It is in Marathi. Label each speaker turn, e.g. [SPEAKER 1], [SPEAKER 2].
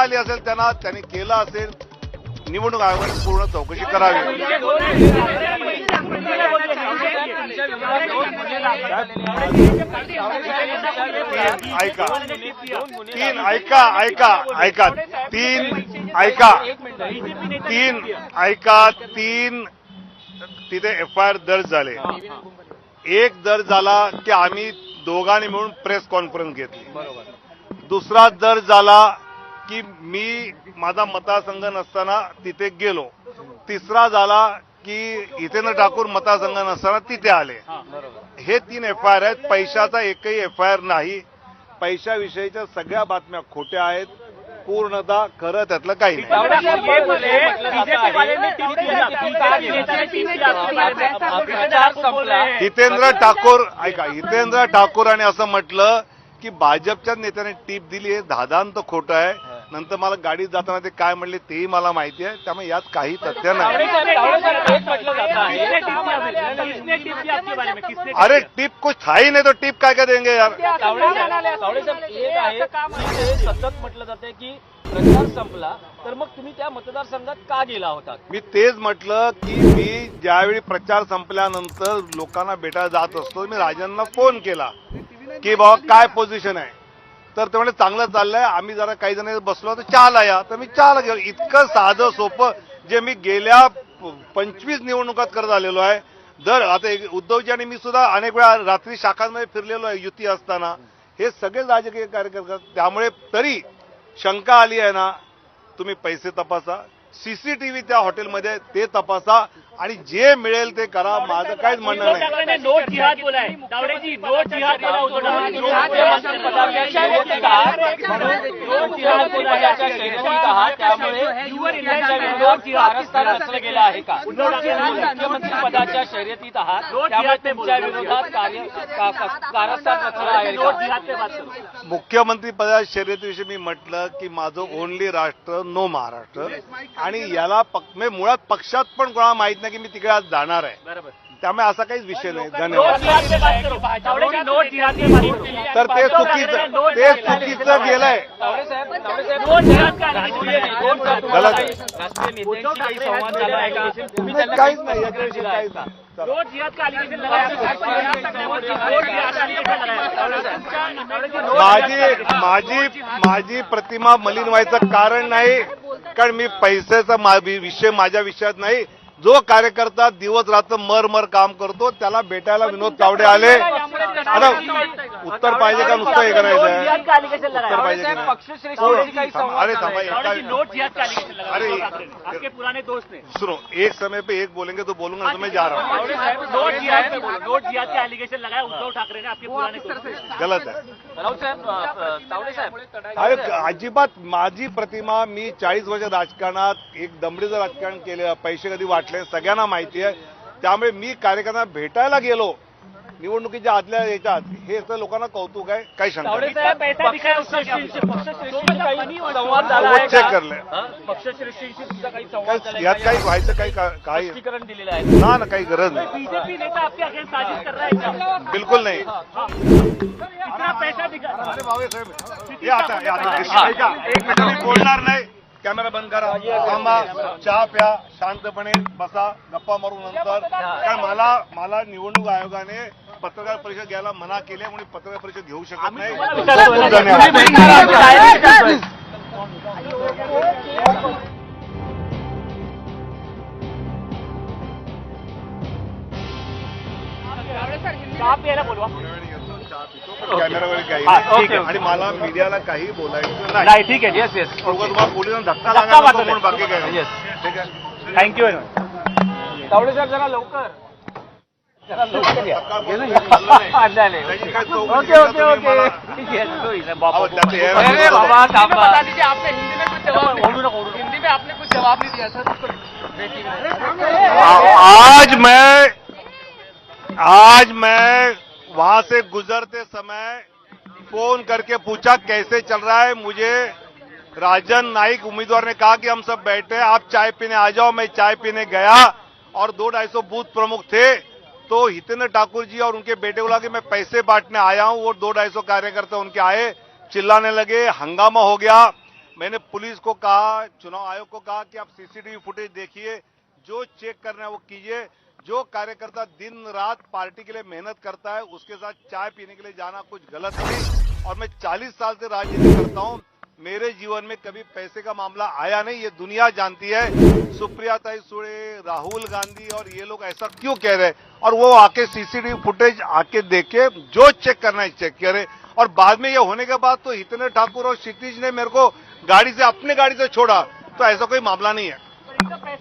[SPEAKER 1] आली असेल त्यांना त्यांनी केलं असेल निवडणूक आयोगाने पूर्ण चौकशी करावी. तीन ऐका. तीन ऐका ऐका ऐका. तीन ऐका. तीन ऐका तीन. तिथे एफ आय आर दर्ज झाले. एक दर्ज झाला की आम्ही दोघांनी मिळून प्रेस कॉन्फरन्स घेतली. दुसरा दर्ज झाला की मी माझा मतदारसंघ नसताना तिथे गेलो. तिसरा झाला की हितेंद्र ठाकूर मतदारसंघ नसताना तिथे आले. हे तीन एफ आय आर आहेत. पैशाचा एकही एफ आय आर नाही. पैशाविषयीच्या सगळ्या बातम्या खोट्या आहेत. पूर्णतः खरं त्यातलं काही नाही. हितेंद्र ठाकूर ऐका हितेंद्र ठाकूरांनी असं म्हटलं की भाजपच्या नेत्याने टीप दिली हे धादांत खोटं आहे. नंतर मला गाडीत जाताना ते काय म्हणले तेही मला माहिती आहे. त्यामुळे यात काही तथ्य नाही. अरे टिप कुछ था ही नहीं तो टिप काय काय देंगे यार
[SPEAKER 2] सतत म्हटलं जाते की प्रचार संपला तर मग तुम्ही त्या मतदारसंघात का गेला होता?
[SPEAKER 1] मी तेच म्हटलं की मी ज्यावेळी प्रचार संपल्यानंतर लोकांना भेटायला जात असतो मी राजांना फोन केला की बाबा काय पोझिशन आहे? तर ते म्हणजे चांगलं चाललंय आम्ही जरा काही जण बसलो तर चहाला या. तर मी चहाला गेलो. इतकं साधं सोपं जे मी गेल्या पंचवीस निवडणुकात करत आलेलो आहे. दर आता एक उद्धवजी आणि मी सुद्धा अनेक वेळा रात्री शाखांमध्ये फिरलेलो आहे युती असताना. हे सगळे राजकीय कार्यकर्ते त्यामुळे तरी शंका आली आहे ना तुम्ही पैसे तपासा. सीसीटीव्ही त्या हॉटेलमध्ये ते तपासा. आणि जे मिळेल ते करा. माझं काहीच म्हणणं नाही.
[SPEAKER 3] नोट जिहाद है नोट जिहाद
[SPEAKER 2] मुख्यमंत्री पदाच्या शर्यतीत गेलं आहे का? मुख्यमंत्री पदाच्या शर्यतीत आहात. तुमच्या विरोधात कारस्थान रचलं आहे
[SPEAKER 1] मुख्यमंत्री शर्यतीविषयी मी म्हटलं की माझं ओनली राष्ट्र नो महाराष्ट्र. आणि याला म्हणजे मुळात पक्षात पण कोणाला माहीत नाही की मी तिकडे आज जाणार आहे.
[SPEAKER 3] बरोबर.
[SPEAKER 1] त्यामुळे असा काहीच विषय नाही. धन्यवाद. तर ते चुकीचं ते चुकीचं गेलंय. काहीच
[SPEAKER 2] काही
[SPEAKER 1] नाही याच्याविषयी काहीच नाही. माझी माझी माझी प्रतिमा मलिन व्हायचं कारण नाही. कारण मी पैशाचा विषय माझ्या विषयात नाही जो कार्यकर्ता दिवस रात्र मर मर काम करतो त्याला भेटायला विनोद तावडे आले. आता उत्तर पाहिजे का नुसतं हे करायचं? उत्तर पाहिजे की नाही? अरे थांबा? एका- अरे,
[SPEAKER 3] पुराने दोस्त ने
[SPEAKER 1] सुनो एक समय पे एक बोलेंगे तो बोलूंगा तो मैं जा रहा हूँ।
[SPEAKER 3] नोट जिहाद नोट जिहाद का एलिगेशन लगाया उद्धव ठाकरे ने आपके पुराने दोस्त ने
[SPEAKER 1] गलत आहे.
[SPEAKER 2] राऊत साहेब अ, अ, तावडे साहेब.
[SPEAKER 1] अरे अजिबात माझी प्रतिमा मी चाळीस वर्ष राजकारणात एक दमडीचं राजकारण केलं पैसे कधी वाटले सगळ्यांना माहिती आहे. त्यामुळे मी कार्यकर्त्यांना भेटायला गेलो. निवडणुकीच्या आदल्या याच्यात हे तर लोकांना कौतुक आहे काही.
[SPEAKER 2] हा? काही- झाला
[SPEAKER 1] यात काही? व्हायचं काही काही
[SPEAKER 2] स्पष्टीकरण दिलेलं आहे.
[SPEAKER 1] ना ना काही गरज नाही.
[SPEAKER 3] बीजेपी नेता आपके अगेंस्ट साजिश कर रहा है क्या
[SPEAKER 1] बिलकुल नाही.
[SPEAKER 3] कितना पैसा दिखा
[SPEAKER 1] अरे भावे साहेब आता आता ऐका एक मिनिट मी बोलणार नाही. कॅमेरा बंद करा. थांबा चहा प्या शांतपणे बसा गप्पा मारू नंतर. कारण मला मला निवडणूक आयोगाने पत्रकार परिषद घ्यायला मना केली आहे, म्हणून पत्रकार परिषद घेऊ शकत नाही.
[SPEAKER 3] है हा.
[SPEAKER 1] आणि मला मीडियाला काही बोलायचं नाही.
[SPEAKER 3] नहीं ठीक है येस येस
[SPEAKER 1] तुम्हाला पोलिसांना धक्का
[SPEAKER 3] धक्का
[SPEAKER 1] लागला बाकी काय
[SPEAKER 3] Yes.
[SPEAKER 1] ठीक आहे.
[SPEAKER 3] Thank you very much
[SPEAKER 2] Tawde साहेब जरा लवकर. ओके ओके ओके
[SPEAKER 1] अहो,
[SPEAKER 2] बाबा
[SPEAKER 1] हे-
[SPEAKER 2] अरे
[SPEAKER 4] आपने हिंदी में कुछ जवाब. हिंदी में आपने कुछ जवाब नहीं दिया
[SPEAKER 1] आज मैं आज मैं वहाँ से गुजरते समय फ़ोन करके पूछा कैसे चल रहा है मुझे राजन नाइक उम्मीदवार ने कहा कि हम सब बैठे हैं, आप चाय पीने आ जाओ मैं चाय पीने गया और दो ढाई सौ बूथ प्रमुख थे तो हितेंद्र ठाकुर जी और उनके बेटे को लगा कि मैं पैसे बांटने आया हूँ, वो दो ढाई सौ कार्यकर्ता उनके आए, चिल्लाने लगे, हंगामा हो गया। मैंने पुलिस को कहा, चुनाव आयोग को कहा कि आप सीसीटीवी फुटेज देखिए, जो चेक करना है वो कीजिए। जो कार्यकर्ता दिन रात पार्टी के लिए मेहनत करता है, उसके साथ चाय पीने के लिए जाना कुछ गलत नहीं। और मैं 40 साल से राजनीति करता हूँ मेरे जीवन में कभी पैसे का मामला आया नहीं, ये दुनिया जानती है। सुप्रिया ताई सुड़े, राहुल गांधी और ये लोग ऐसा क्यों कह रहे और वो आके सीसीटीवी फुटेज आके देखे, जो चेक करना है चेक करे। और बाद में ये होने के बाद तो हितेंद्र ठाकुर और क्षितिज ने मेरे को गाड़ी से, अपने गाड़ी से छोड़ा तो ऐसा कोई मामला नहीं है।